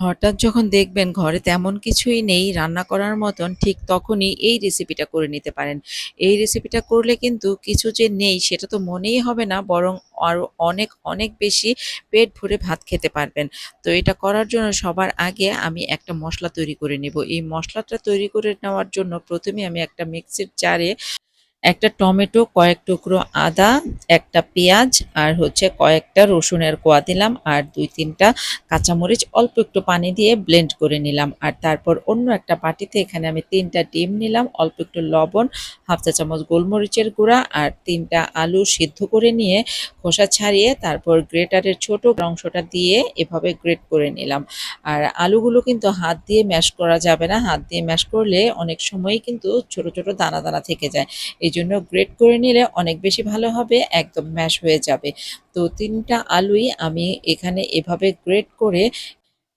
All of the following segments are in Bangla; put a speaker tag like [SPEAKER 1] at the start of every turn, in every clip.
[SPEAKER 1] হঠাৎ যখন দেখবেন ঘরে তেমন কিছুই নেই রান্না করার মতন ঠিক তখনই এই রেসিপিটা করে নিতে পারেন। এই রেসিপিটা করলে কিন্তু কিছু যে নেই সেটা তো মনেই হবে না বরং আরও অনেক, অনেক বেশি পেট ভরে ভাত খেতে পারবেন। তো এটা করার জন্য সবার আগে আমি একটা মশলা তৈরি করে নিব। এই মশলাটা তৈরি করে নেওয়ার জন্য ১ম এ আমি একটা মিক্সির জারে একটা টমেটো, কয়েক টুকরো আদা, একটা পেঁয়াজ আর হচ্ছে কয়েকটা রসুনের কোয়া দিলাম আর দুই তিনটা কাঁচামরিচ অল্প একটু পানি দিয়ে ব্লেন্ড করে নিলাম। আর তারপর অন্য একটা বাটিতে এখানে আমি তিনটা ডিম নিলাম, অল্প একটু লবণ, হাফ চা চামচ গোলমরিচের গুঁড়া আর তিনটা আলু সিদ্ধ করে নিয়ে খোসা ছাড়িয়ে তারপর গ্রেটারের ছোট অংশটা দিয়ে এভাবে গ্রেট করে নিলাম। আর আলুগুলো কিন্তু হাত দিয়ে ম্যাশ করা যাবে না। হাত দিয়ে ম্যাশ করলে অনেক সময়ই কিন্তু ছোট, ছোট দানা, দানা থেকে যায়। এজন্য গ্রেট করে নিলে অনেক বেশি ভালো হবে, একদম ম্যাশ হয়ে যাবে। তো তিনটা আলুই আমি এখানে এভাবে গ্রেট করে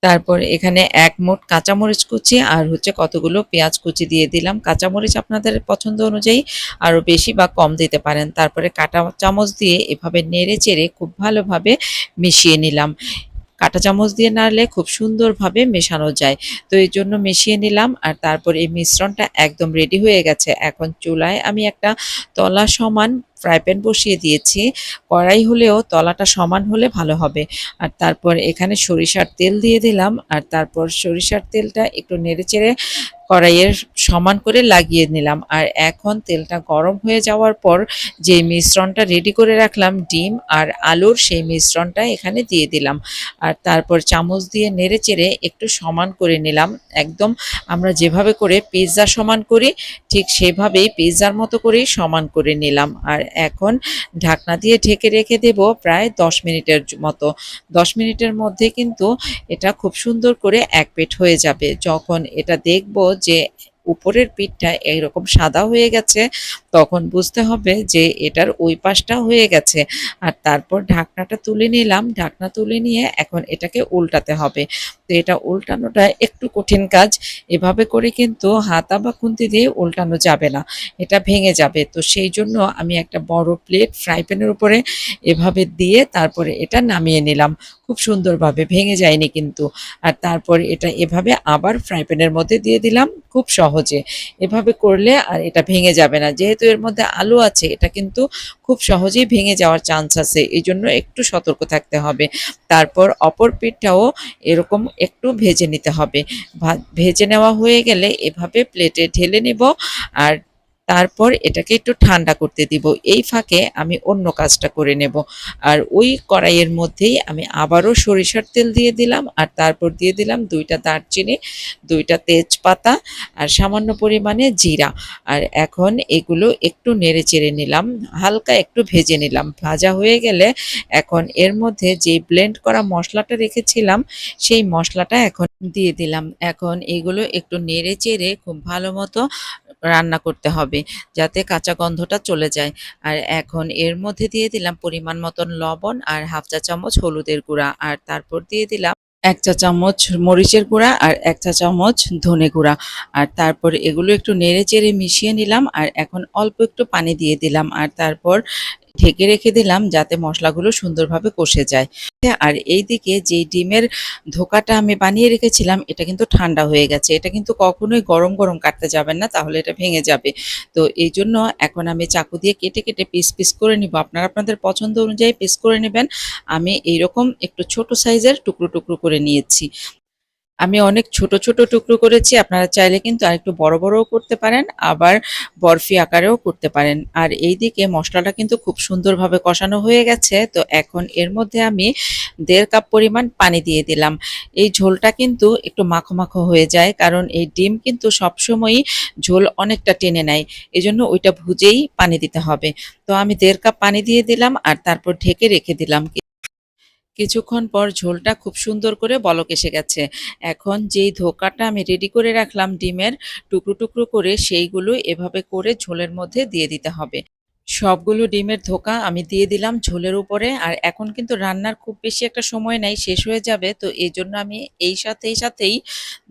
[SPEAKER 1] তারপর এখানে এক মোট কাঁচামরিচ কুচি আর হচ্ছে কতগুলো পেঁয়াজ কুচি দিয়ে দিলাম। কাঁচামরিচ আপনাদের পছন্দ অনুযায়ী আরও বেশি বা কম দিতে পারেন। তারপরে কাঁটা চামচ দিয়ে এভাবে নেড়ে-চেড়ে খুব ভালোভাবে মিশিয়ে নিলাম। কাঁটা চামচ দিয়ে নাড়লে খুব সুন্দরভাবে মেশানো যায়। তো এই জন্য মিশিয়ে নিলাম আর তারপর এই মিশ্রণটা একদম রেডি হয়ে গেছে। এখন চুলায় আমি একটা তলা সমান ফ্রাই প্যান বসিয়ে দিয়েছি। কড়াই হলেও তলাটা সমান হলে ভালো হবে। আর তারপর এখানে সরিষার তেল দিয়ে দিলাম আর তারপর সরিষার তেলটা একটু নেড়েচেড়ে কড়াইয়ের সমান করে লাগিয়ে নিলাম। আর এখন তেলটা গরম হয়ে যাওয়ার পর যে মিশ্রণটা রেডি করে রাখলাম, ডিম আর আলুর সেই মিশ্রণটা এখানে দিয়ে দিলাম। আর তারপর চামচ দিয়ে নেড়েচেড়ে একটু সমান করে নিলাম। একদম আমরা যেভাবে করে পিৎজা সমান করি, ঠিক সেভাবেই পিৎজার মতো করেই সমান করে নিলাম। আর এখন ঢাকনা দিয়ে ঢেকে রেখে দেব প্রায় ১০ মিনিটের মতো। ১০ মিনিটের মধ্যে কিন্তু এটা খুব সুন্দর করে এক পেট হয়ে যাবে। যখন এটা দেখব যে উপরের পিঠটা এইরকম সাদা হয়ে গেছে, তখন বুঝতে হবে যে এটার ওই পাশটা হয়ে গেছে। আর তারপর ঢাকনাটা তুলে নিলাম, ঢাকনা তুলে নিয়ে এখন এটাকে উল্টাতে হবে। তো এটা উল্টানোটা একটু কঠিন কাজ। এভাবে করে কিন্তু হাতা বা খুন্তি দিয়ে উল্টানো যাবে না, এটা ভেঙে যাবে। তো সেই জন্য আমি একটা বড় প্লেট ফ্রাই প্যানের উপরে এভাবে দিয়ে তারপরে এটা নামিয়ে নিলাম। খুব সুন্দরভাবে ভেঙে যায়নি কিন্তু। আর তারপর এটা এভাবে আবার ফ্রাই প্যানের মধ্যে দিয়ে দিলাম খুব সহজে। এভাবে করলে আর এটা ভেঙে যাবে না। যেহেতু এর মধ্যে আলু আছে, এটা কিন্তু খুব সহজেই ভেঙে যাওয়ার চান্স আছে। এই জন্য একটু সতর্ক থাকতে হবে। তারপর অপর পিঠটাও এরকম একটু ভেজে নিতে হবে। ভেজে নেওয়া হয়ে গেলে এভাবে প্লেটে ঢেলে নেব। আর তারপর এটাকে একটু ঠান্ডা করতে দিব। এই ফাঁকে আমি অন্য কাজটা করে নেব। আর ওই কড়াইয়ের মধ্যেই আমি আবারও সরিষার তেল দিয়ে দিলাম আর তারপর দিয়ে দিলাম দুইটা দারচিনি, দুইটা তেজপাতা আর সামান্য পরিমাণে জিরা। আর এখন এগুলো একটু নেড়ে চেড়ে নিলাম, হালকা একটু ভেজে নিলাম। ভাজা হয়ে গেলে এখন এর মধ্যে যে ব্লেন্ড করা মশলাটা রেখেছিলাম, সেই মশলাটা এখন দিয়ে দিলাম। এখন এগুলো একটু নেড়ে চেড়ে খুব ভালো মতো রান্না করতে হবে যাতে কাঁচা গন্ধটা চলে যায়। আর এখন এর মধ্যে দিয়ে দিলাম পরিমাণ মতন লবণ আর হাফ চা চামচ হলুদের গুঁড়া আর তারপর দিয়ে দিলাম এক চা চামচ মরিচের গুঁড়া আর এক চা চামচ ধনে গুঁড়া। আর তারপর এগুলো একটু নেড়ে চেড়ে মিশিয়ে নিলাম আর এখন অল্প একটু পানি দিয়ে দিলাম। আর তারপর ঢেকে রেখে দিলাম যাতে মশলাগুলো সুন্দরভাবে কষে যায়। আর এই দিকে যে ডিমের ধোকাটা আমি বানিয়ে রেখেছিলাম, এটা কিন্তু ঠান্ডা হয়ে গেছে। এটা কিন্তু কখনোই গরম গরম কাটতে যাবেন না, তাহলে এটা ভেঙে যাবে। তো এই জন্য এখন আমি চাকু দিয়ে কেটে কেটে পিস পিস করে নিব। আপনারা আপনাদের পছন্দ অনুযায়ী পিস করে নেবেন। আমি এইরকম একটু ছোট সাইজের টুকরো টুকরো করে নিয়েছি। আমি অনেক ছোট ছোট টুকরো করেছি, আপনারা চাইলে কিন্তু আরেকটু বড়, বড়ও করতে পারেন, আবার বরফি আকারেও করতে পারেন। আর এই দিকে মশলাটা কিন্তু খুব সুন্দরভাবে কষানো হয়ে গেছে, তো এখন এর মধ্যে আমি দেড় কাপ পরিমাণ পানি দিয়ে দিলাম। এই ঝোলটা কিন্তু একটু মাখো মাখো হয়ে যায়, কারণ এই ডিম কিন্তু সবসময়ই ঝোল অনেকটা টেনে নেয়, এজন্য ওইটা ভুজেই পানি দিতে হবে। তো আমি দেড় কাপ পানি দিয়ে দিলাম, আর তারপর ঢেকে রেখে দিলাম কিছুক্ষণ পর ঝোলটা খুব সুন্দর করে বলক এসে গেছে। এখন যেই ধোকাটা আমি রেডি করে রাখলাম ডিমের, টুকরো টুকরো করে সেইগুলো এভাবে করে ঝোলের মধ্যে দিয়ে দিতে হবে। সবগুলো ডিমের ধোকা আমি দিয়ে দিলাম ঝোলের উপরে, আর এখন কিন্তু রান্নার খুব বেশি একটা সময় নাই, শেষ হয়ে যাবে, তো এই জন্য আমি এই সাথেই সাথেই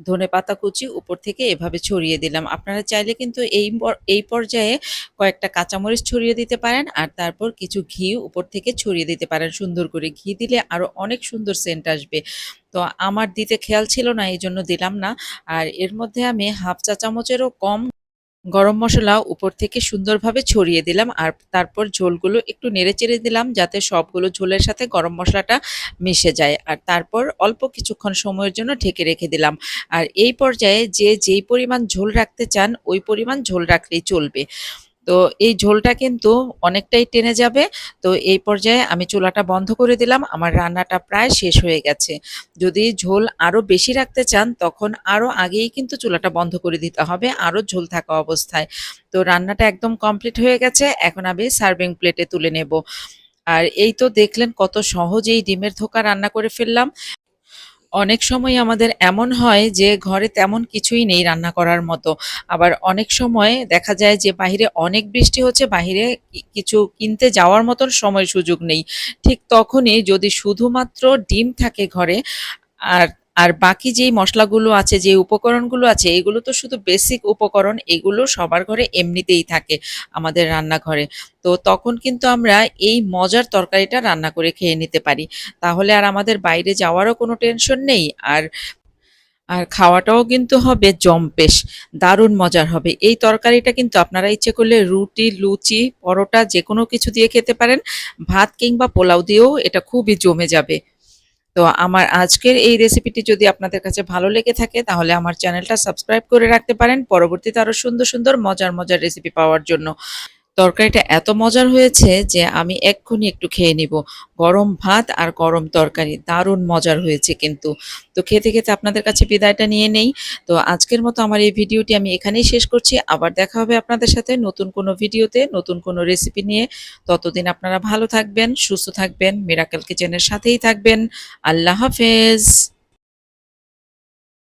[SPEAKER 1] ধনে পাতা কুচি উপর থেকে এভাবে ছড়িয়ে দিলাম। আপনারা চাইলে কিন্তু এই এই পর্যায়ে কয়েকটা কাঁচামরিচ ছড়িয়ে দিতে পারেন, আর তারপর কিছু ঘি উপর থেকে ছড়িয়ে দিতে পারেন, সুন্দর করে। ঘি দিলে আরও অনেক সুন্দর সেন্ট আসবে। তো আমার দিতে খেয়াল ছিল না, এই জন্য দিলাম না। আর এর মধ্যে আমি হাফ চা চামচেরও কম গরম মশলা উপর থেকে সুন্দরভাবে ছড়িয়ে দিলাম আর তারপর ঝোলগুলো একটু নেড়ে চেড়ে দিলাম যাতে সবগুলো ঝোলের সাথে গরম মশলাটা মিশে যায়। আর তারপর অল্প কিছুক্ষণ সময়ের জন্য ঢেকে রেখে দিলাম। আর এই পর্যায়ে যে যেই পরিমাণ ঝোল রাখতে চান, ওই পরিমাণ ঝোল রাখলেই চলবে। তো এই ঝোলটা কিন্তু অনেকটাই টেনে যাবে। তো এই পর্যায়ে আমি চুলাটা বন্ধ করে দিলাম, আমার রান্নাটা প্রায় শেষ হয়ে গেছে। যদি ঝোল আরও বেশি রাখতে চান, তখন আরও আগেই কিন্তু চুলাটা বন্ধ করে দিতে হবে, আরও ঝোল থাকা অবস্থায়। তো রান্নাটা একদম কমপ্লিট হয়ে গেছে, এখন আমি সার্ভিং প্লেটে তুলে নেব। আর এই তো দেখলেন কত সহজেই ডিমের ধোকা রান্না করে ফেললাম। অনেক সময় আমাদের এমন হয় যে ঘরে তেমন কিছুই নেই রান্না করার মতো। আবার অনেক সময় দেখা যায় যে বাহিরে অনেক বৃষ্টি হচ্ছে, বাহিরে কিছু কিনতে যাওয়ার মতন সময় সুযোগ নেই। ঠিক তখনই যদি শুধুমাত্র ডিম থাকে ঘরে, আর আর বাকি যেই মশলাগুলো আছে যে উপকরণগুলো আছে, এগুলো তো শুধু বেসিক উপকরণ, এগুলো সবার ঘরে এমনিতেই থাকে আমাদের রান্নাঘরে। তো তখন কিন্তু আমরা এই মজার তরকারিটা রান্না করে খেয়ে নিতে পারি। তাহলে আর আমাদের বাইরে যাওয়ারও কোনো টেনশন নেই আর আর খাওয়াটাও কিন্তু হবে জম্পেশ। দারুণ মজার হবে। এই তরকারিটা কিন্তু আপনারা ইচ্ছে করলে রুটি, লুচি, পরোটা যে কোনো কিছু দিয়ে খেতে পারেন। ভাত কিংবা পোলাও দিয়েও এটা খুবই জমে যাবে। তো আমার আজকের এই রেসিপিটি যদি আপনাদের কাছে ভালো লেগে থাকে, তাহলে আমার চ্যানেলটা সাবস্ক্রাইব করে রাখতে পারেন। পরবর্তীতে আরও সুন্দর সুন্দর মজার মজার রেসিপি পাওয়ার জন্য। তরকারিটা এত মজার হয়েছে যে আমি এক্ষুনি একটু খেয়ে নিব। গরম ভাত আর গরম তরকারি, দারুণ মজার হয়েছে কিন্তু। তো খেতে খেতে আপনাদের কাছে বিদায়টা নিয়ে নেই। তো আজকের মতো আমার এই ভিডিওটি আমি এখানেই শেষ করছি। আবার দেখা হবে আপনাদের সাথে নতুন কোনো ভিডিওতে, নতুন কোনো রেসিপি নিয়ে। ততদিন আপনারা ভালো থাকবেন, সুস্থ থাকবেন মিরাকেল কিচেনের সাথেই থাকবেন। আল্লাহ হাফেজ।